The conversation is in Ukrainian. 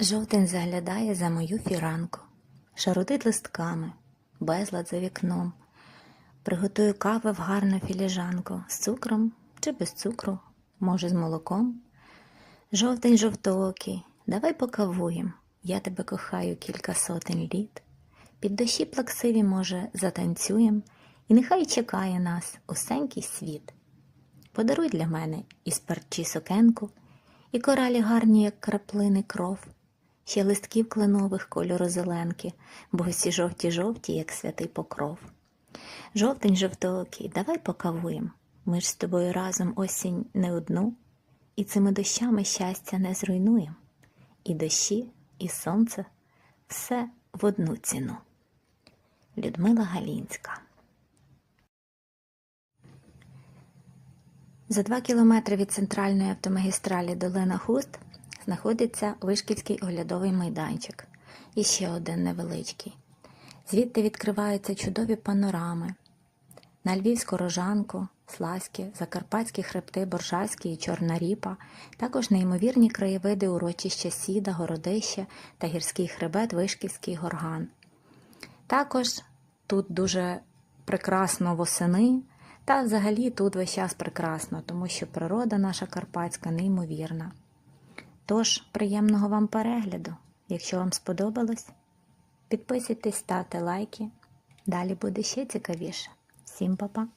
Жовтень заглядає за мою фіранку, шарудить листками, безлад за вікном. Приготую кави в гарну філіжанку з цукром чи без цукру, може, з молоком. Жовтень жовтоокий, давай покавуєм, я тебе кохаю кілька сотень літ. Під дощі плаксиві, може, затанцюєм, і нехай чекає нас усенький світ. Подаруй для мене із парчі сукенку, і коралі гарні, як краплини кров, ще листків кленових кольору зеленки, бо всі жовті-жовті, як святий покров. Жовтень жовтоокий, давай покавуєм. Ми ж з тобою разом осінь не одну, і цими дощами щастя не зруйнуєм. І дощі, і сонце все в одну ціну. Людмила Галінська За два кілометри від центральної автомагістралі Долина Хуст знаходиться Вишківський оглядовий майданчик. І ще один невеличкий. Звідти відкриваються чудові панорами на Львівську рожанку, Слаські, Закарпатські хребти, Боржавські і Чорна Ріпа, також неймовірні краєвиди урочища Сіда, Городище та гірський хребет Вишківський горган. Також тут дуже прекрасно восени, та взагалі тут весь час прекрасно, тому що природа наша карпатська неймовірна. Тож, приємного вам перегляду! Якщо вам сподобалось, підписуйтесь, ставте лайки. Далі буде ще цікавіше. Всім па-па!